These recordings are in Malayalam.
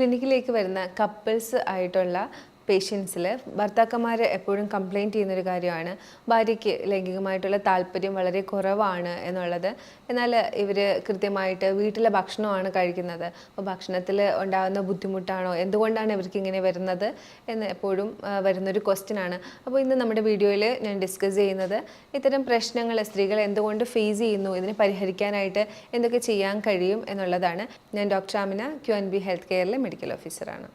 ക്ലിനിക്കിലേക്ക് വരുന്ന കപ്പിൾസ് ആയിട്ടുള്ള പേഷ്യൻസിൽ ഭർത്താക്കന്മാർ എപ്പോഴും കംപ്ലൈന്റ് ചെയ്യുന്നൊരു കാര്യമാണ്. ഭാര്യയ്ക്ക് ലൈംഗികമായിട്ടുള്ള താല്പര്യം വളരെ കുറവാണ് എന്നുള്ളത്. എന്നാൽ ഇവർ കൃത്യമായിട്ട് വീട്ടിലെ ഭക്ഷണമാണ് കഴിക്കുന്നത്. അപ്പോൾ ഭക്ഷണത്തിൽ ഉണ്ടാകുന്ന ബുദ്ധിമുട്ടാണോ? എന്തുകൊണ്ടാണ് ഇവർക്ക് ഇങ്ങനെ വരുന്നത്? എന്ന് എപ്പോഴും വരുന്നൊരു ക്വസ്റ്റ്യൻ ആണ്. അപ്പോൾ ഇന്ന് നമ്മുടെ വീഡിയോയിൽ ഞാൻ ഡിസ്കസ് ചെയ്യുന്നത് ഇത്തരം പ്രശ്നങ്ങൾ സ്ത്രീകൾ എന്തുകൊണ്ട് ഫേസ് ചെയ്യുന്നു? ഇതിനെ പരിഹരിക്കാനായിട്ട് എന്തൊക്കെ ചെയ്യാൻ കഴിയും എന്നുള്ളതാണ്. ഞാൻ doctor Amina Q N B health കെയറിലെ medical ഓഫീസറാണ്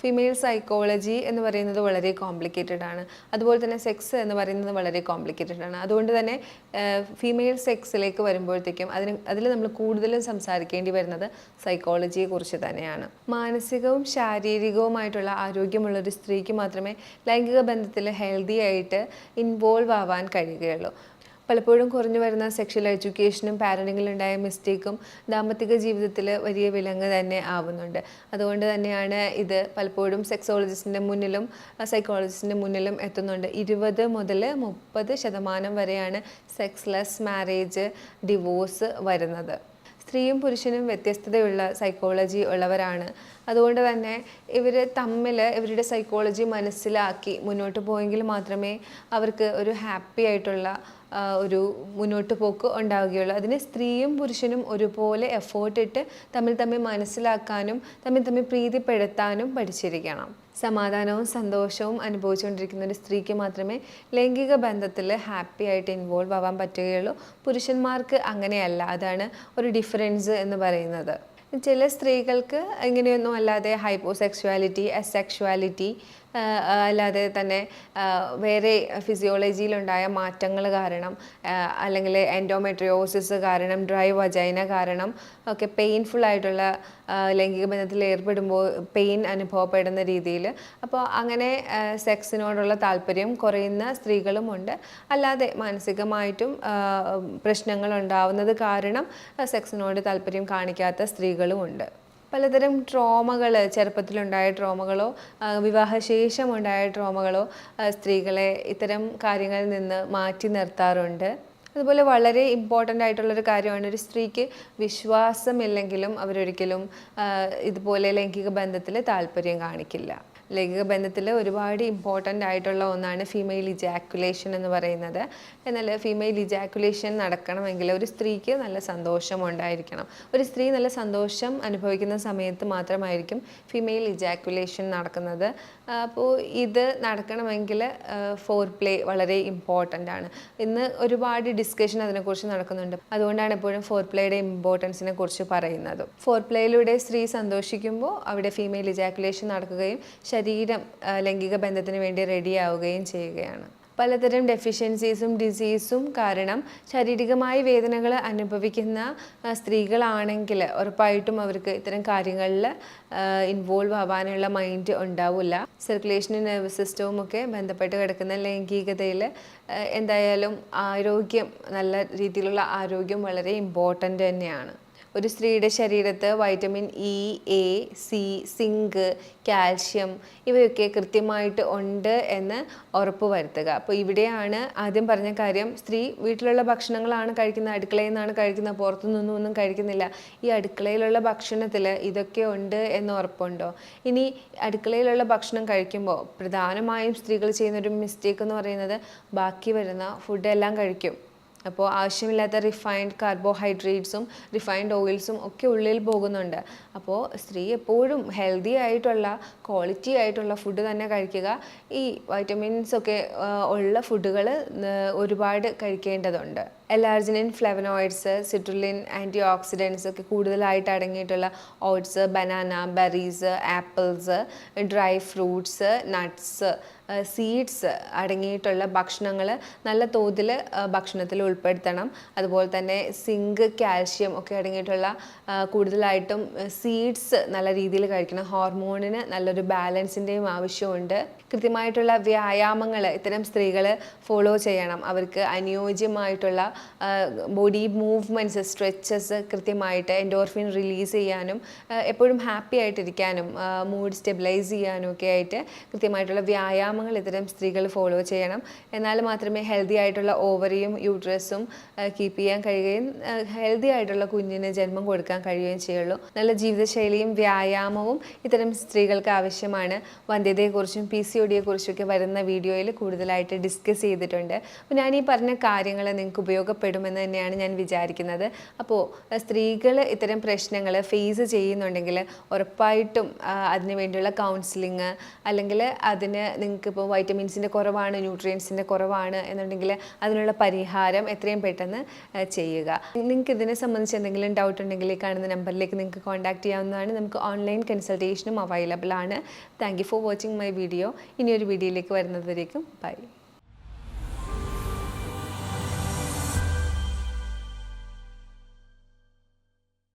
ഫീമെയിൽ സൈക്കോളജി എന്ന് പറയുന്നത് വളരെ കോംപ്ലിക്കേറ്റഡ് ആണ്. അതുപോലെ തന്നെ സെക്സ് എന്ന് പറയുന്നത് വളരെ കോംപ്ലിക്കേറ്റഡ് ആണ്. അതുകൊണ്ട് തന്നെ ഫീമെയിൽ സെക്സിലേക്ക് വരുമ്പോഴത്തേക്കും അതിന് അതിൽ നമ്മൾ കൂടുതലും സംസാരിക്കേണ്ടി വരുന്നത് സൈക്കോളജിയെ കുറിച്ച് തന്നെയാണ്. മാനസികവും ശാരീരികവുമായിട്ടുള്ള ആരോഗ്യമുള്ള ഒരു സ്ത്രീക്ക് മാത്രമേ ലൈംഗിക ബന്ധത്തിൽ ഹെൽത്തി ആയിട്ട് ഇൻവോൾവ് ആവാൻ കഴിയുകയുള്ളൂ. പലപ്പോഴും കുറഞ്ഞു വരുന്ന സെക്ഷൽ എഡ്യൂക്കേഷനും പാരന്റിങ്ങിലുണ്ടായ മിസ്റ്റേക്കും ദാമ്പത്തിക ജീവിതത്തിൽ വലിയ വിലങ്ങ് തന്നെ ആവുന്നുണ്ട്. അതുകൊണ്ട് തന്നെയാണ് ഇത് പലപ്പോഴും സെക്സോളജിസ്റ്റിന്റെ മുന്നിലും സൈക്കോളജിസ്റ്റിന്റെ മുന്നിലും എത്തുന്നുണ്ട്. ഇരുപത് മുതൽ മുപ്പത് ശതമാനം വരെയാണ് സെക്സ്ലെസ് മാരേജ് ഡിവോഴ്സ് വരുന്നത്. സ്ത്രീയും പുരുഷനും വ്യത്യസ്തതയുള്ള സൈക്കോളജി ഉള്ളവരാണ്. അതുകൊണ്ട് തന്നെ ഇവർ തമ്മിൽ ഇവരുടെ സൈക്കോളജി മനസ്സിലാക്കി മുന്നോട്ട് പോയെങ്കിൽ മാത്രമേ അവർക്ക് ഒരു ഹാപ്പി ആയിട്ടുള്ള ഒരു മുന്നോട്ട് പോക്ക് ഉണ്ടാവുകയുള്ളൂ. അതിന് സ്ത്രീയും പുരുഷനും ഒരുപോലെ എഫേർട്ട് ഇട്ട് തമ്മിൽ തമ്മിൽ മനസ്സിലാക്കാനും തമ്മിൽ തമ്മിൽ പ്രീതിപ്പെടുത്താനും പഠിച്ചിരിക്കണം. സമാധാനവും സന്തോഷവും അനുഭവിച്ചുകൊണ്ടിരിക്കുന്ന ഒരു സ്ത്രീക്ക് മാത്രമേ ലൈംഗിക ബന്ധത്തിൽ ഹാപ്പി ആയിട്ട് ഇൻവോൾവ് ആവാൻ പറ്റുകയുള്ളൂ. പുരുഷന്മാർക്ക് അങ്ങനെയല്ല. അതാണ് ഒരു ഡിഫറൻസ് എന്ന് പറയുന്നത്. ചില സ്ത്രീകൾക്ക് ഇങ്ങനെയൊന്നും അല്ലാതെ ഹൈപ്പോസെക്ഷുവാലിറ്റി അസെക്ഷ്വാലിറ്റി അല്ലാതെ തന്നെ വേറെ ഫിസിയോളജിയിലുണ്ടായ മാറ്റങ്ങൾ കാരണം അല്ലെങ്കിൽ എൻഡോമെട്രിയോസിസ് കാരണം ഡ്രൈ വജൈന കാരണം ഒക്കെ പെയിൻഫുൾ ആയിട്ടുള്ള ലൈംഗിക ബന്ധത്തിൽ ഏർപ്പെടുമ്പോൾ പെയിൻ അനുഭവപ്പെടുന്ന രീതിയിൽ. അപ്പോൾ അങ്ങനെ സെക്സിനോടുള്ള താല്പര്യം കുറയുന്ന സ്ത്രീകളുമുണ്ട് അല്ലാതെ മാനസികമായിട്ടും പ്രശ്നങ്ങൾ ഉണ്ടാവുന്നത് കാരണം സെക്സിനോട് താല്പര്യം കാണിക്കാത്ത സ്ത്രീകളുമുണ്ട് പലതരം ട്രോമകൾ ചെറുപ്പത്തിലുണ്ടായ ട്രോമകളോ വിവാഹശേഷമുണ്ടായ ട്രോമകളോ സ്ത്രീകളെ ഇത്തരം കാര്യങ്ങളിൽ നിന്ന് മാറ്റി നിർത്താറുണ്ട്. അതുപോലെ വളരെ ഇമ്പോർട്ടന്റ് ആയിട്ടുള്ളൊരു കാര്യമാണ് ഒരു സ്ത്രീക്ക് വിശ്വാസമില്ലെങ്കിലും അവരൊരിക്കലും ഇതുപോലെ ലൈംഗിക ബന്ധത്തിൽ താല്പര്യം കാണിക്കില്ല. ലൈംഗിക ബന്ധത്തിൽ ഒരുപാട് ഇമ്പോർട്ടന്റ് ആയിട്ടുള്ള ഒന്നാണ് ഫീമെയിൽ ഇജാക്കുലേഷൻ എന്ന് പറയുന്നത്. എന്നാൽ ഫീമെയിൽ ഇജാക്കുലേഷൻ നടക്കണമെങ്കിൽ ഒരു സ്ത്രീക്ക് നല്ല സന്തോഷം ഉണ്ടായിരിക്കണം. ഒരു സ്ത്രീ നല്ല സന്തോഷം അനുഭവിക്കുന്ന സമയത്ത് മാത്രമായിരിക്കും ഫീമെയിൽ ഇജാക്കുലേഷൻ നടക്കുന്നത്. അപ്പോൾ ഇത് നടക്കണമെങ്കിൽ ഫോർ പ്ലേ വളരെ ഇമ്പോർട്ടന്റ് ആണ്. ഇന്ന് ഒരുപാട് ഡിസ്കഷൻ അതിനെക്കുറിച്ച് നടക്കുന്നുണ്ട്. അതുകൊണ്ടാണ് എപ്പോഴും ഫോർ പ്ലേയുടെ ഇമ്പോർട്ടൻസിനെ കുറിച്ച് പറയുന്നത്. ഫോർ പ്ലേയിലൂടെ സ്ത്രീ സന്തോഷിക്കുമ്പോൾ അവിടെ ഫീമെയിൽ ഇജാക്കുലേഷൻ നടക്കുകയും ശരീരം ലൈംഗിക ബന്ധത്തിന് വേണ്ടി റെഡിയാവുകയും ചെയ്യുകയാണ്. പലതരം ഡെഫിഷ്യൻസീസും ഡിസീസും കാരണം ശാരീരികമായ വേദനകൾ അനുഭവിക്കുന്ന സ്ത്രീകളാണെങ്കിൽ ഉറപ്പായിട്ടും അവർക്ക് ഇത്തരം കാര്യങ്ങളിൽ ഇൻവോൾവ് ആവാനുള്ള മൈൻഡ് ഉണ്ടാവില്ല. സർക്കുലേഷനും നെർവസ് സിസ്റ്റവും ഒക്കെ ബന്ധപ്പെട്ട് കിടക്കുന്ന ലൈംഗികതയിൽ എന്തായാലും ആരോഗ്യം നല്ല രീതിയിലുള്ള ആരോഗ്യം വളരെ ഇമ്പോർട്ടന്റ് തന്നെയാണ്. ഒരു സ്ത്രീയുടെ ശരീരത്ത് vitamin E A C zinc calcium ഇവയൊക്കെ കൃത്യമായിട്ട് ഉണ്ട് എന്ന് ഉറപ്പ് വരുത്തുക. അപ്പോൾ ഇവിടെയാണ് ആദ്യം പറഞ്ഞ കാര്യം സ്ത്രീ വീട്ടിലുള്ള ഭക്ഷണങ്ങളാണ് കഴിക്കുന്നത് അടുക്കളയിൽ നിന്നാണ് കഴിക്കുന്നത് പുറത്തുനിന്നൊന്നും ഒന്നും കഴിക്കുന്നില്ല. ഈ അടുക്കളയിലുള്ള ഭക്ഷണത്തിൽ ഇതൊക്കെ ഉണ്ട് എന്ന് ഉറപ്പുണ്ടോ? ഇനി അടുക്കളയിലുള്ള ഭക്ഷണം കഴിക്കുമ്പോൾ പ്രധാനമായും സ്ത്രീകൾ ചെയ്യുന്ന ഒരു മിസ്റ്റേക്ക് എന്ന് പറയുന്നത് ബാക്കി വരുന്ന ഫുഡെല്ലാം കഴിക്കും. അപ്പോൾ ആവശ്യമില്ലാത്ത റിഫൈൻഡ് കാർബോഹൈഡ്രേറ്റ്സും റിഫൈൻഡ് ഓയിൽസും ഒക്കെ ഉള്ളിൽ പോകുന്നുണ്ട്. അപ്പോൾ സ്ത്രീ എപ്പോഴും ഹെൽത്തി ആയിട്ടുള്ള ക്വാളിറ്റി ആയിട്ടുള്ള ഫുഡ് തന്നെ കഴിക്കുക. ഈ വൈറ്റമിൻസ് ഒക്കെ ഉള്ള ഫുഡുകൾ ഒരുപാട് കഴിക്കേണ്ടതുണ്ട്. L arginine flavonoids citrulline anti oxidants ഒക്കെ കൂടുതലായിട്ട് അടങ്ങിയിട്ടുള്ള oats banana berries apples dry fruits nuts seeds അടങ്ങിയിട്ടുള്ള ഭക്ഷണങ്ങൾ നല്ല തോതിൽ ഭക്ഷണത്തിൽ ഉൾപ്പെടുത്തണം. അതുപോലെ തന്നെ സിങ്ക് കാൽഷ്യം ഒക്കെ അടങ്ങിയിട്ടുള്ള കൂടുതലായിട്ടും സീഡ്സ് നല്ല രീതിയിൽ കഴിക്കണം. ഹോർമോണിന് നല്ലൊരു ബാലൻസിന്റെയും ആവശ്യമുണ്ട് കൃത്യമായിട്ടുള്ള വ്യായാമങ്ങൾ ഇത്തരം സ്ത്രീകൾ ഫോളോ ചെയ്യണം. അവർക്ക് അനുയോജ്യമായിട്ടുള്ള ബോഡി മൂവ്മെന്റ്സ് സ്ട്രെച്ചസ് കൃത്യമായിട്ട് എൻഡോർഫിൻ റിലീസ് ചെയ്യാനും എപ്പോഴും ഹാപ്പി ആയിട്ടിരിക്കാനും മൂഡ് സ്റ്റെബിലൈസ് ചെയ്യാനും ഒക്കെ ആയിട്ട് കൃത്യമായിട്ടുള്ള വ്യായാമങ്ങൾ ഇത്തരം സ്ത്രീകൾ ഫോളോ ചെയ്യണം. എന്നാൽ മാത്രമേ ഹെൽത്തി ആയിട്ടുള്ള ഓവറിയും യൂട്രസും കീപ്പ് ചെയ്യാൻ കഴിയുകയും ഹെൽത്തി ആയിട്ടുള്ള കുഞ്ഞിന് ജന്മം കൊടുക്കാൻ കഴിയുകയും ചെയ്യുള്ളൂ. നല്ല ജീവിതശൈലിയും വ്യായാമവും ഇത്തരം സ്ത്രീകൾക്ക് ആവശ്യമാണ്. വന്ധ്യതയെക്കുറിച്ചും പി സി ഒഡിയെക്കുറിച്ചും ഒക്കെ വരുന്ന വീഡിയോയിൽ കൂടുതലായിട്ട് ഡിസ്കസ് ചെയ്തിട്ടുണ്ട്. അപ്പോൾ ഞാൻ ഈ പറഞ്ഞ കാര്യങ്ങൾ നിങ്ങൾക്ക് ഉപയോഗപ്പെടുമെന്ന് തന്നെയാണ് ഞാൻ വിചാരിക്കുന്നത്. അപ്പോൾ സ്ത്രീകൾ ഇത്തരം പ്രശ്നങ്ങൾ ഫേസ് ചെയ്യുന്നുണ്ടെങ്കിൽ ഉറപ്പായിട്ടും അതിന് വേണ്ടിയുള്ള കൗൺസിലിങ് അല്ലെങ്കിൽ അതിന് നിങ്ങൾക്ക് ഇപ്പോൾ വൈറ്റമിൻസിന്റെ കുറവാണ് ന്യൂട്രിയൻസിന്റെ കുറവാണ് എന്നുണ്ടെങ്കിൽ അതിനുള്ള പരിഹാരം എത്രയും പെട്ടെന്ന് ചെയ്യുക. നിങ്ങൾക്ക് ഇതിനെ സംബന്ധിച്ച് എന്തെങ്കിലും ഡൗട്ട് ഉണ്ടെങ്കിൽ ഈ കാണുന്ന നമ്പറിലേക്ക് നിങ്ങൾക്ക് കോൺടാക്ട് ചെയ്യാവുന്നതാണ്. നമുക്ക് ഓൺലൈൻ കൺസൾട്ടേഷനും അവൈലബിൾ ആണ്. Thank you for watching my video ഇനിയൊരു വീഡിയോയിലേക്ക് വരുന്നതുവരേക്കും. ബൈ